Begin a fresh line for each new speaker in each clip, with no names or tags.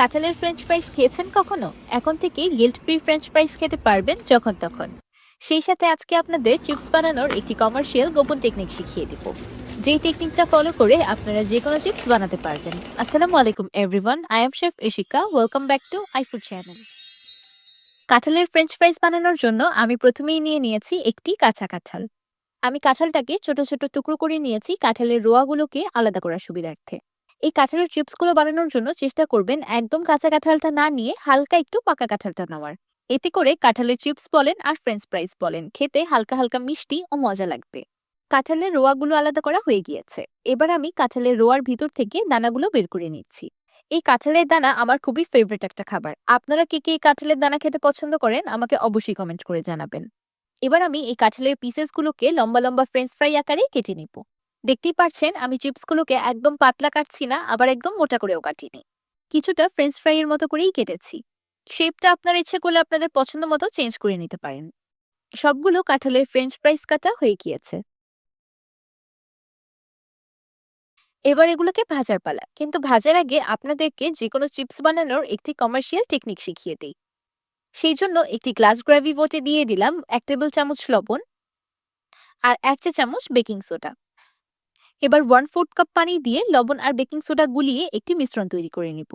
কাঁঠালের French fries খেয়েছেন কখনো? এখন থেকে গিল্ট ফ্রি ফ্রেঞ্চ ফ্রাইস খেতে পারবেন যখন তখন। সেই সাথে আজকে আপনাদের চিপস বানানোর একটি কমার্শিয়াল গোপন টেকনিক শিখিয়ে দিব। যেই টেকনিকটা ফলো করে আপনারা যে কোনো চিপস বানাতে পারবেন। আসসালামু আলাইকুম everyone I am chef Ishika welcome back to iFood channel কাঁঠালের ফ্রেঞ্চ ফ্রাইস বানানোর জন্য আমি প্রথমেই নিয়ে নিয়েছি একটি কাঁচা কাঁঠাল। আমি কাঁঠালটাকে ছোট ছোট টুকরো করে নিয়েছি। কাঁঠালের রোয়াগুলোকে আলাদা করার সুবিধার্থে। এই কাঁঠালের চিপসগুলো বানানোর জন্য চেষ্টা করবেন একদম কাঁচা কাঁঠালটা না নিয়ে হালকা একটু পাকা কাঁঠালটা নেওয়ার। এতে করে কাঁঠালের চিপস বলেন আর ফ্রেঞ্চ ফ্রাইস বলেন, খেতে হালকা হালকা মিষ্টি ও মজা লাগবে। কাঁঠালের রোয়াগুলো আলাদা করা হয়ে গিয়েছে। এবার আমি কাঁঠালের রোয়ার ভিতর থেকে দানাগুলো বের করে নিচ্ছি। এই কাঁঠালের দানা আমার খুবই ফেভারিট একটা খাবার। আপনারা কে কে এই কাঁঠালের দানা খেতে পছন্দ করেন আমাকে অবশ্যই কমেন্ট করে জানাবেন। এবার আমি এই কাঁঠালের পিসেসগুলোকে লম্বা লম্বা ফ্রেঞ্চ ফ্রাই আকারে কেটে নিব। দেখতেই পাচ্ছেন আমি চিপসগুলোকে একদম পাতলা কাটছি না, আবার একদম মোটা করেও কাটিনি। কিছুটা ফ্রেঞ্চ ফ্রাইয়ের মতো করেই কেটেছি। শেপটা আপনার ইচ্ছে করলে আপনাদের পছন্দ মতো চেঞ্জ করে নিতে পারেন। সবগুলো কাঁঠালের ফ্রেঞ্চ ফ্রাইস কাটা হয়ে গিয়েছে। এবার এগুলোকে ভাজার পালা। কিন্তু ভাজার আগে আপনাদেরকে যে কোনো চিপস বানানোর একটি কমার্শিয়াল টেকনিক শিখিয়ে দিই। সেই জন্য একটি গ্লাস গ্রাভি বোটে দিয়ে দিলাম এক টেবিল চামচ লবণ আর এক চা চামচ বেকিং সোডা এবার ওয়ান ফোর্থ কাপ পানি দিয়ে লবণ আর বেকিং সোডা গুলিয়ে একটি মিশ্রণ তৈরি করে নিব।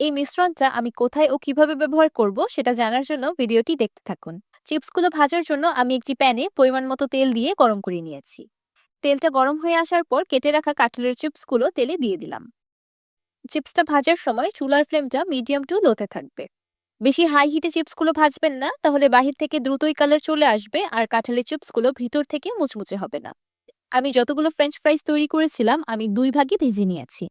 এই মিশ্রণটা আমি কোথায় ও কীভাবে ব্যবহার করব সেটা জানার জন্য ভিডিওটি দেখতে থাকুন। চিপসগুলো ভাজার জন্য আমি একটি প্যানে পরিমাণ মতো তেল দিয়ে গরম করে নিয়েছি। তেলটা গরম হয়ে আসার পর কেটে রাখা কাঁঠালের চিপসগুলো তেলে দিয়ে দিলাম। চিপসটা ভাজার সময় চুলার ফ্লেমটা মিডিয়াম টু লোতে থাকবে। বেশি হাই হিটে চিপসগুলো ভাজবেন না, তাহলে বাহির থেকে দ্রুতই কালার চলে আসবে আর কাঁঠালের চিপসগুলো ভিতর থেকে মুচমুচে হবে না। আমি যতগুলো ফ্রেঞ্চ ফ্রাইস তৈরি করেছিলাম, আমি দুই ভাগে ভেজে নিয়েছি।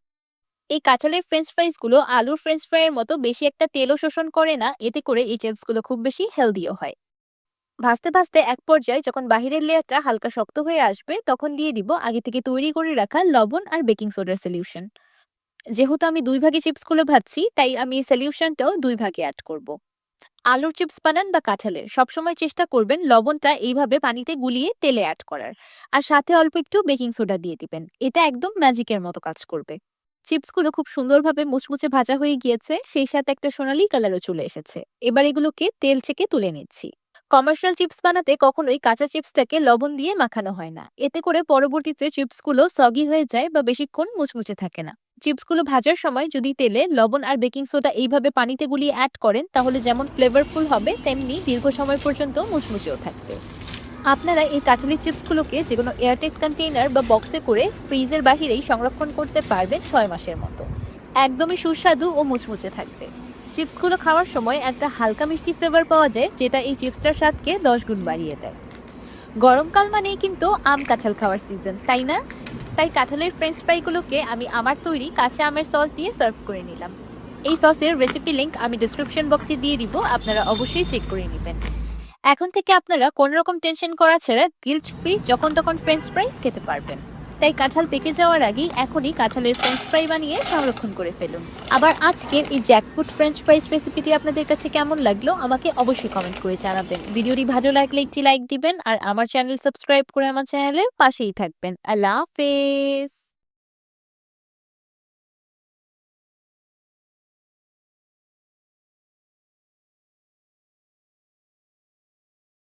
এই কাঁঠালের ফ্রেঞ্চ ফ্রাইসগুলো আলুর ফ্রেঞ্চ ফ্রাইয়ের মতো বেশি একটা তেলও শোষণ করে না, এতে করে এই চিপসগুলো খুব বেশি হেলদিও হয়। ভাজতে ভাজতে এক পর্যায়ে যখন বাহিরের লেয়ারটা হালকা শক্ত হয়ে আসবে, তখন দিয়ে দিব আগে থেকে তৈরি করে রাখা লবণ আর বেকিং সোডার সলিউশন যেহেতু আমি দুই ভাগে চিপসগুলো ভাজছি, তাই আমি সলিউশনটাও দুই ভাগে অ্যাড করব। আলুর চিপস বানান বা কাঁঠালের। সবসময় চেষ্টা করবেন লবণটা এইভাবে পানিতে গুলিয়ে তেলে অ্যাড করার। আর সাথে অল্প একটু বেকিং সোডা দিয়ে দিবেন। এটা একদম ম্যাজিকের মতো কাজ করবে। চিপসগুলো খুব সুন্দরভাবে মুচমুচে ভাজা হয়ে গিয়েছে। সেই সাথে একটা সোনালি কালারও চলে এসেছে। এবার এগুলোকে তেল থেকে তুলে নিচ্ছি। কমার্শিয়াল চিপস বানাতে কখনোই কাঁচা চিপসটাকে লবণ দিয়ে মাখানো হয় না। এতে করে পরবর্তীতে চিপসগুলো সগি হয়ে যায় বা বেশিক্ষণ মুচমুচে থাকে না। চিপসগুলো ভাজার সময় যদি তেলে লবণ আর বেকিং সোডা এইভাবে পানিতে গুলিয়ে অ্যাড করেন, তাহলে যেমন ফ্লেভারফুল হবে, তেমনি দীর্ঘ সময় পর্যন্ত মুচমুচেও থাকবে। আপনারা এই কাঁচালি চিপসগুলোকে যে কোনো এয়ারটেক কন্টেইনার বা বক্সে করে ফ্রিজের বাহিরেই সংরক্ষণ করতে পারবেন ছয় মাসের মতো। একদমই সুস্বাদু ও মুচমুচে থাকবে। চিপসগুলো খাওয়ার সময় একটা হালকা মিষ্টি ফ্লেভার পাওয়া যায়, যেটা এই চিপসটার স্বাদকে দশ গুণ বাড়িয়ে দেয়। গরমকাল মানেই কিন্তু আম কাঁঠাল খাওয়ার সিজন তাই না? তাই কাঁঠালের ফ্রেঞ্চ ফ্রাইগুলোকে আমি আমার তৈরি কাঁচা আমের সস দিয়ে সার্ভ করে নিলাম। এই সসের রেসিপি লিঙ্ক আমি ডিসক্রিপশন বক্সে দিয়ে দিব, আপনারা অবশ্যই চেক করে নেবেন। এখন থেকে আপনারা কোনোরকম টেনশন করা ছাড়া গিল্ট ফ্রি যখন তখন ফ্রেঞ্চ ফ্রাইস খেতে পারবেন। তাই কাঁঠাল পেকে যাওয়ার আগেই এখনই কাঁঠালের ফ্রেঞ্চ ফ্রাই বানিয়ে সংরক্ষণ করে ফেলুন। আবার আজকের এই জ্যাকফুট ফ্রেঞ্চ ফ্রাইস রেসিপিটি আপনাদের কাছে কেমন লাগল আমাকে অবশ্যই কমেন্ট করে জানাবেন। ভিডিওটি ভালো লাগলে একটি লাইক দিবেন আর আমার চ্যানেল সাবস্ক্রাইব করে আমার চ্যানেলের পাশেই থাকবেন। আল্লাহ হাফেজ!